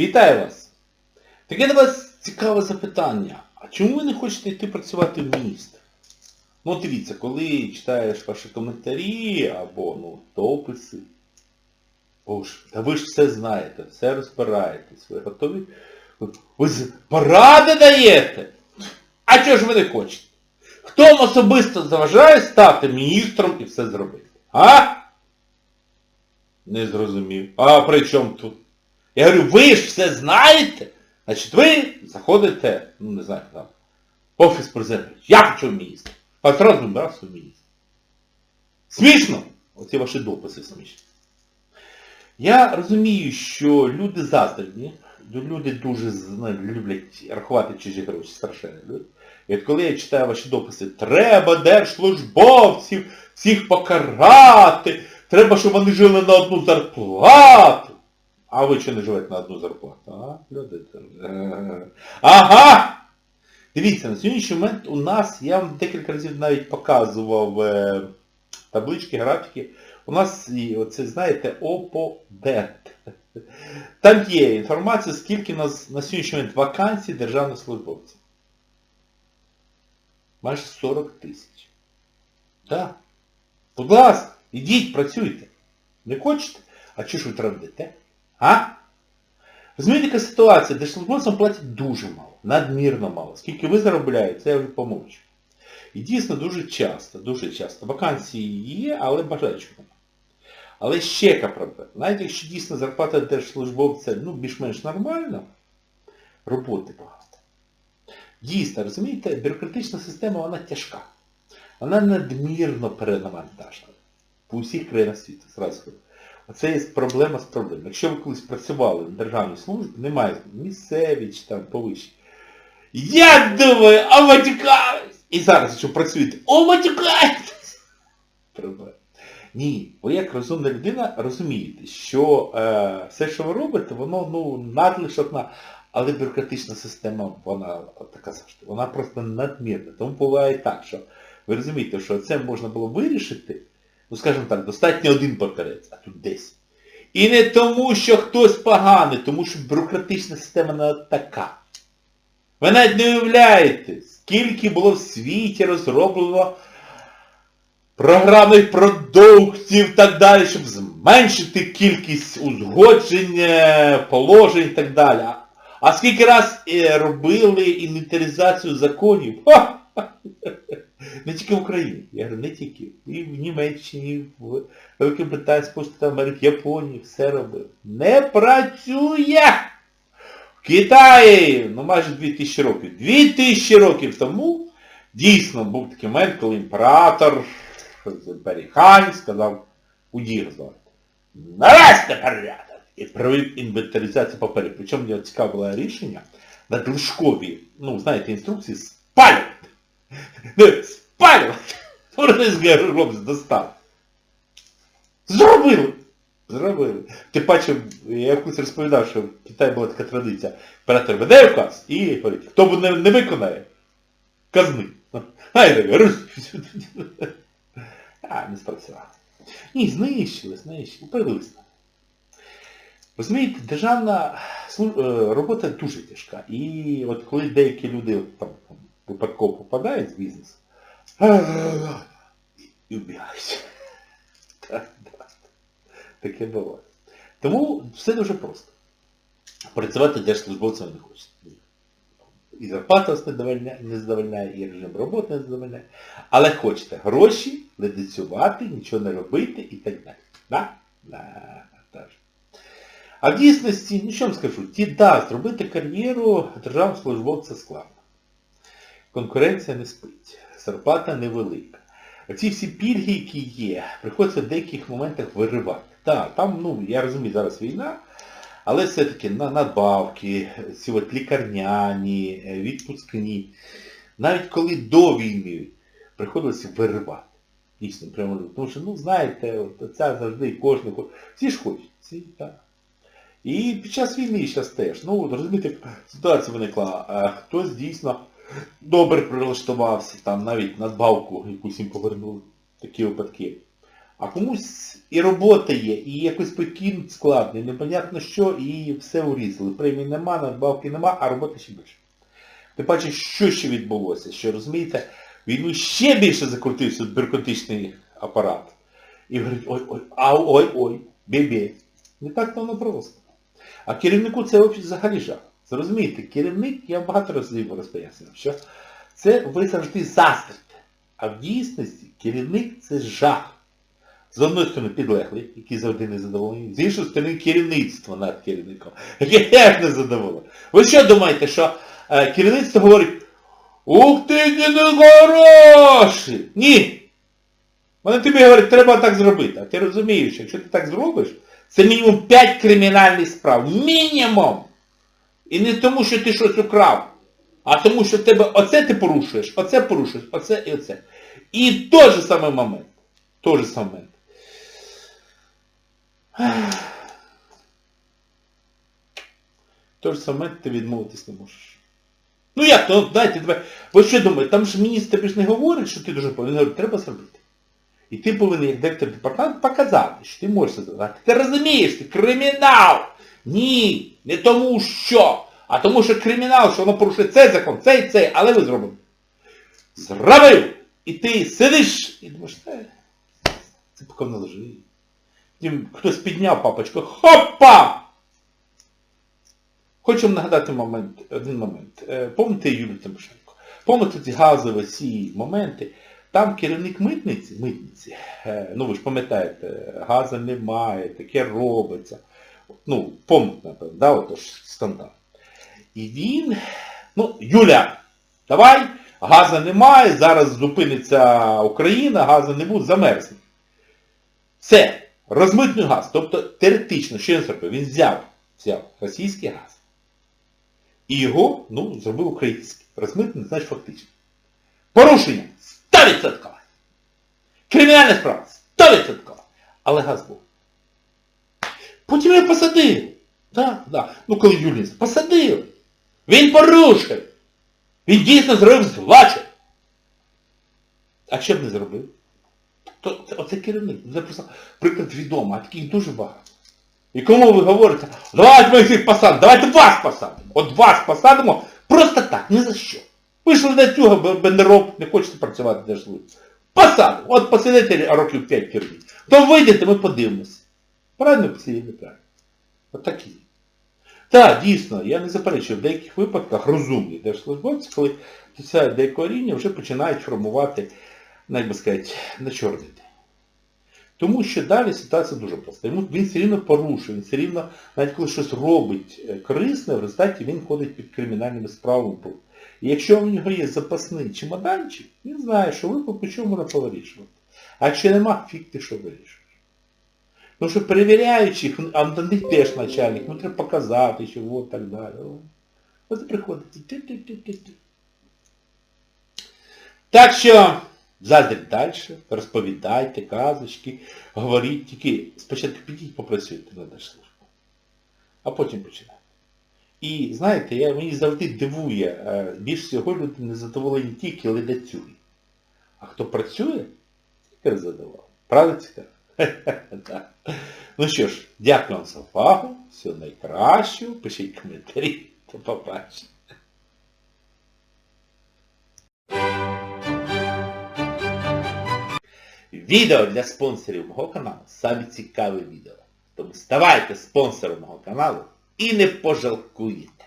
Вітаю вас! Таке до вас цікаве запитання. А чому ви не хочете йти працювати в міністр? Ну дивіться, коли читаєш ваші коментарі або ну, дописи, Боже, та ви ж все знаєте, все розбираєтесь, ви готові. Ви, поради даєте! А чого ж ви не хочете? Хто вам особисто заважає стати міністром і все зробити? А? Не зрозумів. А при чому тут? Я говорю, ви ж все знаєте? Значить ви заходите, ну не знаю, там, в офіс президента. Я хочу міністр. А одразу брав в міністр. Смішно? Оці ваші дописи смішні. Я розумію, що люди заздрені, люди дуже ну, люблять рахувати чужі гроші, страшенно люблять. І от коли я читаю ваші дописи, треба держслужбовців всіх покарати, треба, щоб вони жили на одну зарплату. А ви чи не живете на одну зарплату? А, люди? Е, Ага! Дивіться, на сьогоднішній момент у нас, я вам декілька разів навіть показував е, таблички, графіки. У нас, оце, знаєте, ОПОДЕТ. Там є інформація, скільки у нас на сьогоднішній момент вакансій державних службовців. Майже 40 тисяч. Так. Будь ласка, ідіть, працюйте. Не хочете? А чи ж ви травдите? А? Розумієте, яка ситуація, де службовцям платять дуже мало, надмірно мало. Скільки ви заробляєте, це я вже помовчу. І дійсно дуже часто, дуже часто. Вакансії є, але бажаючих немає. Але ще яка проблема. Навіть якщо дійсно зарплата держслужбовця ну, більш-менш нормальна, роботи багато. Дійсно, розумієте, бюрократична система, вона тяжка. Вона надмірно перенавантажена. По усіх країнах світу, зразу Оце є проблема з проблем. Якщо ви колись працювали в державній службі, немає місцеві чи там повищі. Я думаю, а матюкаюсь! І зараз, якщо працюєте, о матюкаєтесь! Проблема. Ні, ви як розумна людина розумієте, що е, все, що ви робите, воно ну, надлишокна. Але бюрократична система, вона така завжди, вона просто надмірна. Тому буває так, що ви розумієте, що це можна було вирішити, ну скажімо так, достатньо один папірець, а тут 10. І не тому, що хтось поганий, тому що бюрократична система вона така. Ви навіть не уявляєте, скільки було в світі розроблено програмних продуктів і так далі, щоб зменшити кількість узгоджень, е, положень і так далі. А- А скільки раз е, робили інвентаризацію законів? Ха! Не тільки в Україні, я говорю, не тільки. І в Німеччині, в Великій Британії, Сполучених Америк, Японії, все робили. Не працює! В Китаї, ну майже 2000 років. 2000 років тому дійсно був такий момент, коли імператор з імперії Хань сказав у звати. Навести порядок! І провів інвентаризацію паперів. Причому мені цікаве було рішення надлишкові, ну, знаєте, інструкції спалювати. Не, спалювати! Урнизька робить достав. Зробили! Зробили. Ти бачив, я якось розповідав, що в Китаї була така традиція. Імператор веде указ і говорить, хто б не, виконає, казни. А я так. А, не спрацював. Ні, знищили, знищили, приблизно. Розумієте, державна слу- е, робота дуже тяжка. І от коли деякі люди там випадково попадають в бізнес, і вбігають. Так, так. Таке буває. Тому все дуже просто. Працювати держслужбовцем не хочеться. І зарплата вас не задовольняє, і режим роботи не задовольняє. Але хочете гроші, ледицювати, нічого не робити і так далі. Да? Да, так. А в дійсності, ну що вам скажу, ті да, зробити кар'єру державного службовця складно. Конкуренція не спить, зарплата невелика. Оці всі пільги, які є, приходиться в деяких моментах виривати. Так, там, ну, я розумію, зараз війна, але все-таки на надбавки, ці от лікарняні, е, відпускні. Навіть коли до війни приходилося виривати. Дійсно, прямо. Тому що, ну, знаєте, це завжди кожен, всі ж хочуть. Всі, так. І під час війни зараз теж. Ну, розумієте, ситуація виникла, хтось дійсно добре прилаштувався, там навіть надбавку якусь їм повернули. Такі випадки. А комусь і робота є, і якось покинуть складно, непонятно що, і все урізали. Премії нема, надбавки нема, а роботи ще більше. Ти бачиш, що ще відбулося, що розумієте, війну ще більше закрутився бюрократичний апарат. І говорить, ой-ой, а ой-ой, бі-бі. Не так воно просто. А керівнику це взагалі жах. Зрозумієте, керівник, я багато разів розпояснював, що це ви завжди заздрите. А в дійсності керівник це жах. З одної сторони підлеглий, який завжди не задоволений, з іншої сторони керівництво над керівником, яке теж не задоволене. Ви що думаєте, що е, керівництво говорить, ух ти, не хороший! Ні! Вони тобі говорять, треба так зробити. А ти розумієш, якщо ти так зробиш, це мінімум 5 кримінальних справ. Мінімум! І не тому, що ти щось украв, а тому, що тебе оце ти порушуєш, оце порушуєш, оце і оце. І той же самий момент. Той же самий момент. Той же самий момент ти відмовитись не можеш. Ну як то, дайте тебе. Ви що думаєте, там ж міністр тобі ж не говорить, що ти дуже повинен. Говорить, треба зробити. І ти повинен, як директор департаменту, показати, що ти можеш це зробити. Ти розумієш, ти кримінал! Ні, не тому що, а тому що кримінал, що воно порушує цей закон, цей, цей, але ви зробили. Зробив! І ти сидиш і думаєш, це, це поки не лежить. Потім хтось підняв папочку, хопа! Хочу вам нагадати момент, один момент. Е, Пам'ятаєте Юлію Тимошенко? Пам'ятаєте ці газові ці моменти? Там керівник митниці, митниці, е, ну ви ж пам'ятаєте, газу немає, таке робиться. Ну, напевно, да, отож стандарт. І він, ну, Юля, давай, газу немає, зараз зупиниться Україна, газу не буде, замерзне. Все, розмитнює газ. Тобто теоретично, що він зробив? Він взяв, взяв російський газ. І його, ну, зробив український. Розмитнений, значить фактично. Порушення 100%. Кримінальна справа 100%. Але газ був. Потім його посадили. Так, так. Ну коли Юлін посадили. Він порушив. Він дійсно зробив злочин. А що б не зробив? То, це, оце керівник. Це просто приклад відомий, а таких дуже багато. І кому ви говорите, давайте ми їх посадимо, давайте вас посадимо. От вас посадимо просто так, ні за що. Ви ж для цього бендероб, не хочете працювати де ж ви. Посадимо. От посидите років 5 в тюрмі. То вийдете, ми подивимося. Правильно посиділи, правильно. От такі. Так, дійсно, я не заперечую, в деяких випадках розумні держслужбовці, коли досягають деякого рівня, вже починають формувати, ну, як би сказати, на чорний день. Тому що далі ситуація дуже проста. Йому він все рівно порушує, він все рівно, навіть коли щось робить е, корисне, в результаті він ходить під кримінальними справами. І якщо в нього є запасний чемоданчик, він знає, що випадку що можна повирішувати. А якщо нема, фіг ти що вирішуєш. Тому що перевіряючих, а них теж начальник, ну треба показати, от так далі. Ось приходить. Так що... Заздріть далі, розповідайте казочки, говоріть, тільки спочатку підіть попрацюйте на держслужбу, а потім починайте. І знаєте, я, мені завжди дивує, е, більш всього люди не задоволені тільки ледацюють. А хто працює, тільки задоволений. Правда цікаво? Ну що ж, дякую вам за увагу, всього найкращого, пишіть коментарі, до побачення. Відео для спонсорів мого каналу саме цікаве відео. Тому ставайте спонсором мого каналу і не пожалкуєте.